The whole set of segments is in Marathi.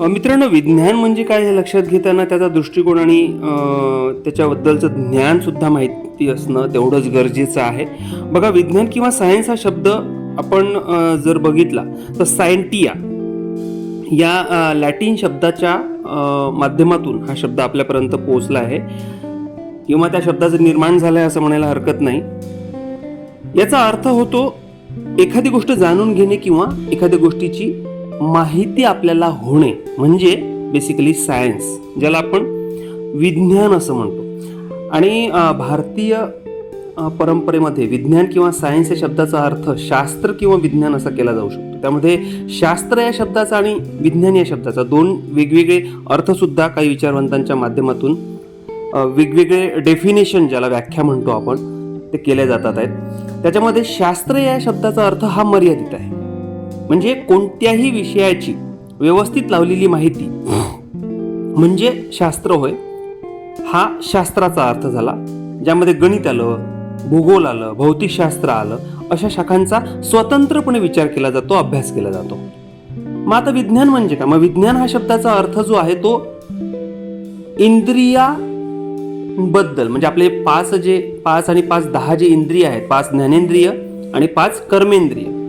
मित्रांनो विज्ञान म्हणजे काय हे लक्षात घेताना त्याचा दृष्टिकोन आणि त्याच्याबद्दलचं ज्ञानसुद्धा माहिती असणं तेवढंच गरजेचं आहे. बघा विज्ञान किंवा सायन्स हा शब्द आपण जर बघितला तर सायंटिया या लॅटिन शब्दाच्या माध्यमातून हा शब्द आपल्यापर्यंत पोहोचला आहे. किंवा त्या शब्दाचं निर्माण झालं आहे असं म्हणायला हरकत नाही. याचा अर्थ होतो एखादी गोष्ट जाणून घेणे किंवा एखाद्या गोष्टीची माहिती आपल्याला होणे म्हणजे बेसिकली सायन्स ज्याला आपण विज्ञान असं म्हणतो. आणि भारतीय परंपरेमध्ये विज्ञान किंवा सायन्स या शब्दाचा अर्थ शास्त्र किंवा विज्ञान असा केला जाऊ शकतो. त्यामध्ये शास्त्र या शब्दाचा आणि विज्ञान या शब्दाचा दोन वेगवेगळे अर्थसुद्धा काही विचारवंतांच्या माध्यमातून वेगवेगळे डेफिनेशन ज्याला व्याख्या म्हणतो आपण ते केले जातात आहेत. त्याच्यामध्ये शास्त्र या शब्दाचा अर्थ हा मर्यादित आहे. म्हणजे कोणत्याही विषयाची व्यवस्थित लावलेली माहिती. म्हणजे शास्त्र होय. हा शास्त्राचा अर्थ झाला. ज्यामध्ये गणित आलं भूगोल आलं भौतिकशास्त्र आलं अशा शाखांचा स्वतंत्रपणे विचार केला जातो अभ्यास केला जातो. मग आता विज्ञान म्हणजे काय? मग विज्ञान हा शब्दाचा अर्थ जो आहे तो इंद्रिया बद्दल म्हणजे आपले पाच जे पाच आणि पाच दहा जे इंद्रिय आहेत पाच ज्ञानेंद्रिय आणि पाच कर्मेंद्रिय.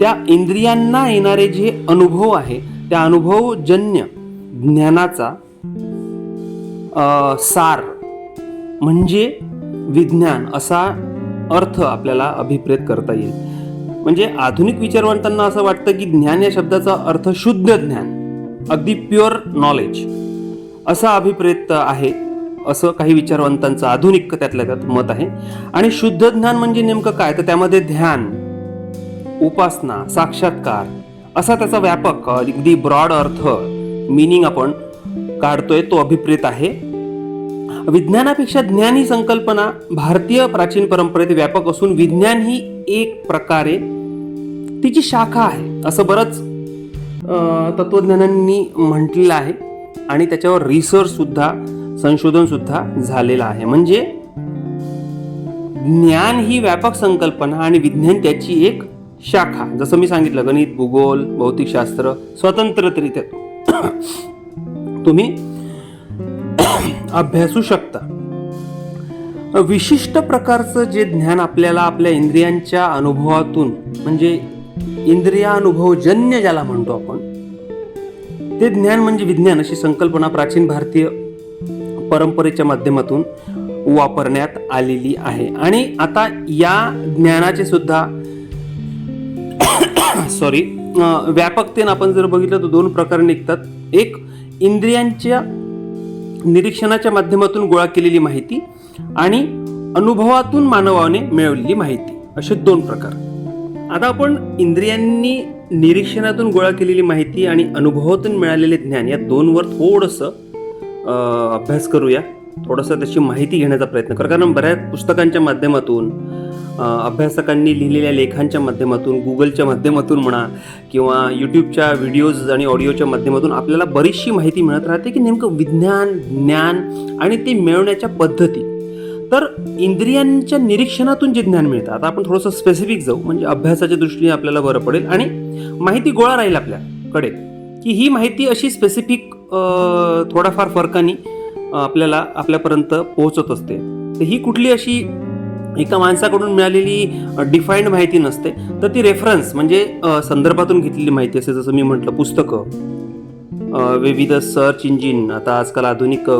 त्या इंद्रियांना येणारे जे अनुभव आहे त्या अनुभवजन्य ज्ञानाचा सार म्हणजे विज्ञान असा अर्थ आपल्याला अभिप्रेत करता येईल. म्हणजे आधुनिक विचारवंतांना असं वाटतं की ज्ञान या शब्दाचा अर्थ शुद्ध ज्ञान अगदी प्युअर नॉलेज असा अभिप्रेत आहे असं काही विचारवंतांचं आधुनिक त्यातल्या त्यात मत आहे. आणि शुद्ध ज्ञान म्हणजे नेमकं काय? तर त्यामध्ये ध्यान उपासना साक्षात्कार असा त्याचा व्यापक अगदी ब्रॉड अर्थ मिनिंग आपण काढतोय तो अभिप्रेत आहे. विज्ञानापेक्षा ज्ञान ही संकल्पना भारतीय प्राचीन परंपरेत व्यापक असून विज्ञान ही एक प्रकारे तिची शाखा आहे असं बरंच तत्वज्ञानांनी म्हटलेलं आहे. आणि त्याच्यावर रिसर्च सुद्धा संशोधन सुद्धा झालेलं आहे. म्हणजे ज्ञान ही व्यापक संकल्पना आणि विज्ञान त्याची एक शाखा जसं मी सांगितलं गणित भूगोल भौतिकशास्त्र स्वतंत्ररित्या. तुम्ही अभ्यासू शकता. विशिष्ट प्रकारचं जे ज्ञान आपल्याला आपल्या इंद्रियांच्या अनुभवातून म्हणजे इंद्रियानुभवजन्य ज्याला म्हणतो आपण ते ज्ञान म्हणजे विज्ञान अशी संकल्पना प्राचीन भारतीय परंपरेच्या माध्यमातून वापरण्यात आलेली आहे. आणि आता या ज्ञानाचे सुद्धा सॉरी व्यापकतेनं आपण जर बघितलं तर दोन प्रकार निघतात. एक इंद्रियांच्या निरीक्षणाच्या माध्यमातून गोळा केलेली माहिती आणि अनुभवातून मानवाने मिळवलेली माहिती. असे दोन प्रकार. आता आपण इंद्रियांनी निरीक्षणातून गोळा केलेली माहिती आणि अनुभवातून मिळालेले ज्ञान या दोनवर थोडंसं अभ्यास करूया. थोडंसं त्याची माहिती घेण्याचा प्रयत्न करू. कारण बऱ्याच पुस्तकांच्या माध्यमातून अभ्यासकांनी लिहिलेल्या लेखांच्या माध्यमातून गुगलच्या माध्यमातून म्हणा किंवा यूट्यूबच्या व्हिडिओज आणि ऑडिओच्या माध्यमातून आपल्याला बरीचशी माहिती मिळत राहते की नेमकं विज्ञान ज्ञान आणि ते मिळवण्याच्या पद्धती. तर इंद्रियांच्या निरीक्षणातून जे ज्ञान मिळतं आता आपण थोडंसं स्पेसिफिक जाऊ म्हणजे अभ्यासाच्या दृष्टीने आपल्याला बरं पडेल आणि माहिती गोळा राहील आपल्याकडे की ही माहिती अशी स्पेसिफिक थोडाफार फरकाने आपल्याला आपल्यापर्यंत पोहोचत असते. तर ही कुठली अशी एका माणसाकडून मिळालेली डिफाईंड माहिती नसते. तर ती रेफरन्स म्हणजे संदर्भातून घेतलेली माहिती असते जसं मी म्हटलं पुस्तकं. विविध सर्च इंजिन आता आजकाल आधुनिक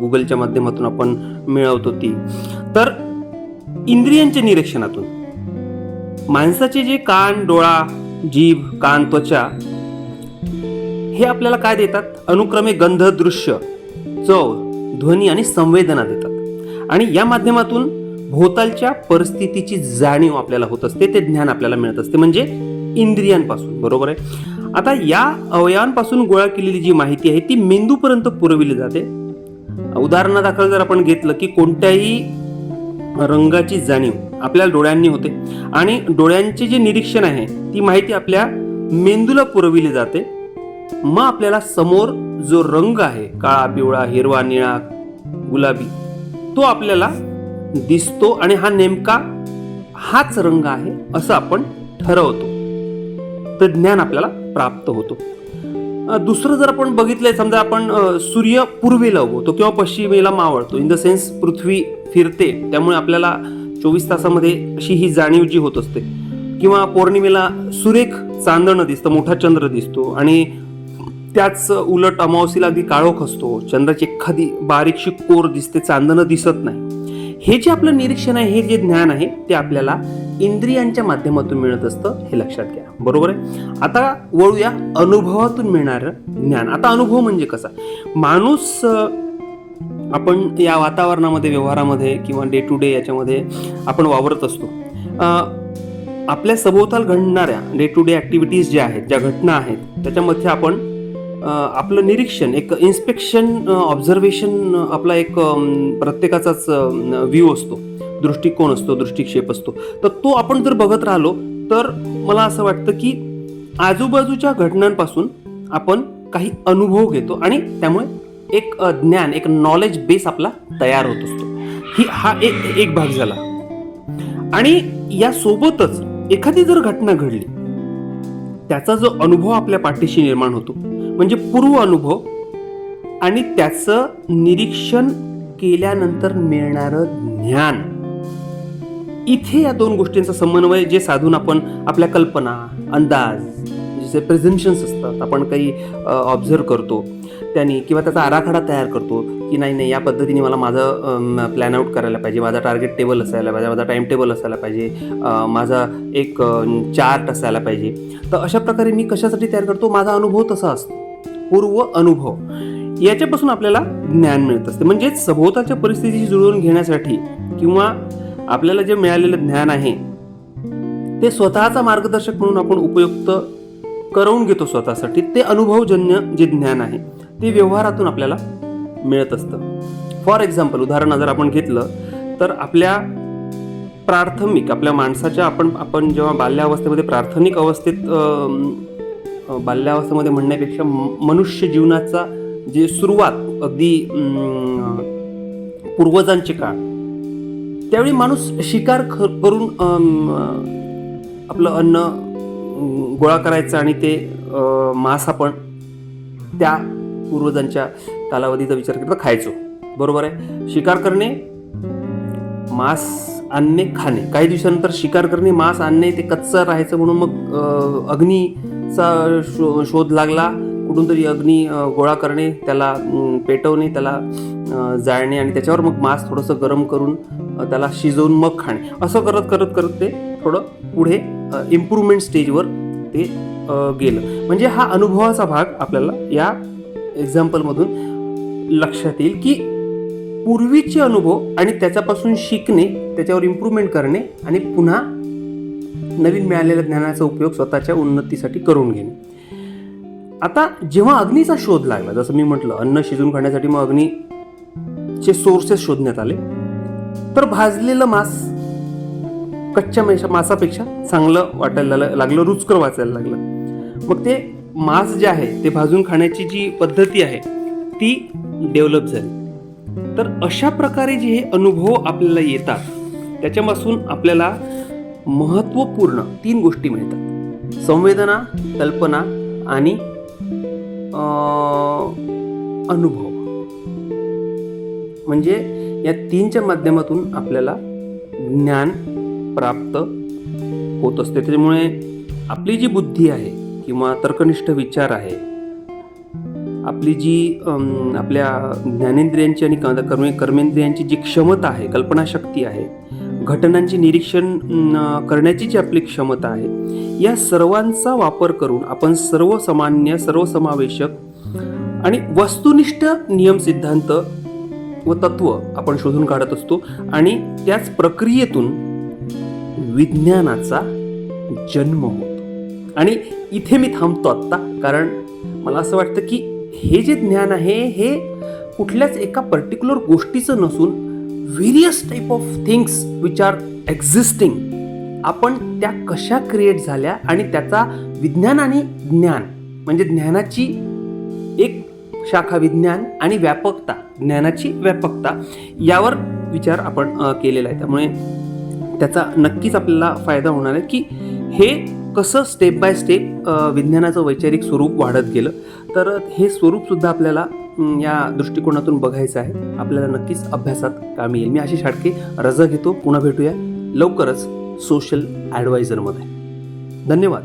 गुगलच्या माध्यमातून आपण मिळवतो ती. तर इंद्रियांच्या निरीक्षणातून. माणसाचे जे कान डोळा जीभ कान त्वचा हे आपल्याला काय देतात? अनुक्रमे गंध दृश्य चव ध्वनी आणि संवेदना देतात. आणि या माध्यमातून भोवतालच्या परिस्थितीची जाणीव आपल्याला होत असते ते ज्ञान आपल्याला मिळत असते. म्हणजे इंद्रियांपासून बरोबर आहे? आता या अवयवांपासून गोळा केलेली जी माहिती आहे ती मेंदूपर्यंत पुरविली जाते. उदाहरणादाखल जर आपण घेतलं की कोणत्याही रंगाची जाणीव आपल्या डोळ्यांनी होते आणि डोळ्यांचे जे निरीक्षण आहे ती माहिती आपल्या मेंदूला पुरविली जाते. मग आपल्याला समोर जो रंग आहे काळा पिवळा हिरवा निळा गुलाबी तो आपल्याला दिसतो आणि हा नेमका हाच रंग आहे असं आपण ठरवतो. तर ज्ञान आपल्याला प्राप्त होतो. दुसरं जर आपण बघितलंय समजा आपण सूर्य पूर्वेला उगवतो किंवा पश्चिमेला मावळतो. इन द सेन्स पृथ्वी फिरते. त्यामुळे आपल्याला चोवीस तासामध्ये अशी ही जाणीव जी होत असते. किंवा पौर्णिमेला सुरेख चांदणं दिसतं मोठा चंद्र दिसतो. आणि त्याच उलट अमावस्येला अगदी काळोख असतो. चंद्राची एखादी बारीकशी कोर दिसते चांदणं दिसत नाही. हे जे आपलं निरीक्षण आहे हे जे ज्ञान आहे ते आपल्याला इंद्रियांच्या माध्यमातून मिळत असतं हे लक्षात घ्या. बरोबर आहे? आता वळूया अनुभवातून मिळणारं ज्ञान. आता अनुभव म्हणजे कसा? माणूस आपण या वातावरणामध्ये व्यवहारामध्ये किंवा डे टू डे याच्यामध्ये आपण वावरत असतो. आपल्या सभोवताल घडणाऱ्या डे टू डे ॲक्टिव्हिटीज ज्या आहेत ज्या घटना आहेत त्याच्यामध्ये आपण आपलं निरीक्षण एक इन्स्पेक्शन ऑब्झर्वेशन आपला एक प्रत्येकाचाच व्ह्यू असतो. दृष्टिकोन असतो दृष्टिक्षेप असतो. तर तो आपण जर बघत राहिलो तर मला असं वाटतं की आजूबाजूच्या घटनांपासून आपण काही अनुभव घेतो आणि त्यामुळे एक ज्ञान एक नॉलेज बेस आपला तयार होत असतो. ही हा एक एक भाग झाला. आणि या सोबतच एखादी जर घटना घडली त्याचा जो अनुभव आपल्या पाठीशी निर्माण होतो म्हणजे पूर्व अनुभव. आणि त्याचं निरीक्षण केल्यानंतर मिळणारं ज्ञान. इथे या दोन गोष्टींचा समन्वय जे साधून आपण आपल्या कल्पना अंदाज जे प्रेझेंशन्स असतात आपण काही ऑब्झर्व करतो त्यांनी किंवा त्याचा आराखडा तयार करतो की नाही नाही या पद्धतीने मला माझं प्लॅन आउट करायला पाहिजे माझा टार्गेट टेबल असायला पाहिजे माझा टाईम टेबल असायला पाहिजे माझा एक चार्ट असायला पाहिजे. तर अशा प्रकारे मी कशासाठी तयार करतो? माझा अनुभव तसा असतो. पूर्व अनुभव. याच्यापासून आपल्याला ज्ञान मिळत असते. म्हणजेच सभोवताच्या परिस्थितीशी जुळवून घेण्यासाठी किंवा आपल्याला जे मिळालेलं ज्ञान आहे ते स्वतःचा मार्गदर्शक म्हणून आपण उपयुक्त करवून घेतो स्वतःसाठी. ते अनुभवजन्य जे ज्ञान आहे ते व्यवहारातून आपल्याला मिळत असतं. फॉर एक्झाम्पल उदाहरण जर आपण घेतलं तर आपल्या प्राथमिक आपल्या माणसाच्या आपण आपण जेव्हा बाल्यावस्थेमध्ये प्राथमिक अवस्थेत बाल्यावस्थेमध्ये म्हणण्यापेक्षा मनुष्य जीवनाचा जे सुरुवात अगदी पूर्वजांचे काळ त्यावेळी माणूस शिकार ख- करून आपलं अन्न गोळा करायचं आणि ते मांस आपण त्या पूर्वजांच्या कालावधीचा विचार करता खायचो. बरोबर आहे? शिकार करणे मांस आणणे खाणे. काही दिवसानंतर शिकार करणे मांस आणणे ते कच्चं राहायचं म्हणून मग अग्नी चा शो शोध लागला. कुठून तरी अग्नी गोळा करणे त्याला पेटवणे त्याला जाळणे आणि त्याच्यावर मग मांस थोडंसं गरम करून त्याला शिजवून मग खाणे. असं करत करत करत ते थोडं पुढे इम्प्रूव्हमेंट स्टेजवर ते गेलं. म्हणजे हा अनुभवाचा भाग आपल्याला या एक्झाम्पलमधून लक्षात येईल की पूर्वीचे अनुभव आणि त्याच्यापासून शिकणे त्याच्यावर इम्प्रूव्हमेंट करणे आणि पुन्हा नवीन मिळालेल्या ज्ञानाचा उपयोग स्वतःच्या उन्नतीसाठी करून घेणे. आता जेव्हा अग्नीचा शोध लागला जसं मी म्हटलं अन्न शिजून खाण्यासाठी मग अग्नीचे सोर्सेस शोधण्यात आले तर भाजलेलं मांस कच्च्या मासा मासापेक्षा चांगलं वाटायला लागलं रुचकर वाचायला लागलं. मग ते मांस जे आहे ते भाजून खाण्याची जी पद्धती आहे ती डेव्हलप झाली. तर अशा प्रकारे जे हे अनुभव आपल्याला येतात त्याच्यापासून आपल्याला महत्त्वपूर्ण तीन गोष्टी मिळतात. संवेदना कल्पना आणि अनुभव. म्हणजे या तीनच्या माध्यमातून आपल्याला ज्ञान प्राप्त होत असते. त्याच्यामुळे आपली जी बुद्धी आहे किंवा तर्कनिष्ठ विचार आहे आपली जी आपल्या ज्ञानेंद्रियांची आणि कर्मे कर्मेंद्रियांची जी क्षमता आहे कल्पनाशक्ती आहे घटनांची निरीक्षण करण्याची जी आपली क्षमता आहे या सर्वांचा वापर करून आपण सर्वसामान्य सर्वसमावेशक आणि वस्तुनिष्ठ नियम सिद्धांत व तत्व आपण शोधून काढत असतो आणि त्याच प्रक्रियेतून विज्ञानाचा जन्म होतो. आणि इथे मी थांबतो आत्ता कारण मला असं वाटतं की हे जे ज्ञान आहे हे कुठल्याच एका पर्टिक्युलर गोष्टीचं नसून various type of things which are existing आपण त्या कशा क्रिएट झाल्या आणि त्याचा विज्ञान आणि ज्ञान म्हणजे ज्ञानाची एक शाखा विज्ञान आणि व्यापकता ज्ञानाची व्यापकता यावर विचार आपण केलेला आहे. त्यामुळे त्याचा नक्कीच आपल्याला फायदा होणार आहे की हे कसं स्टेप बाय स्टेप विज्ञानाचं वैचारिक स्वरूप वाढत गेलं. तर हे स्वरूपसुद्धा आपल्याला या दृष्टिकोनातून बघायचं आहे. आपल्याला नक्कीच अभ्यासात कामी येईल. मी अशी शाटके रजा घेतो. पुन्हा भेटूया लवकरच सोशल ॲडवायझरमध्ये धन्यवाद.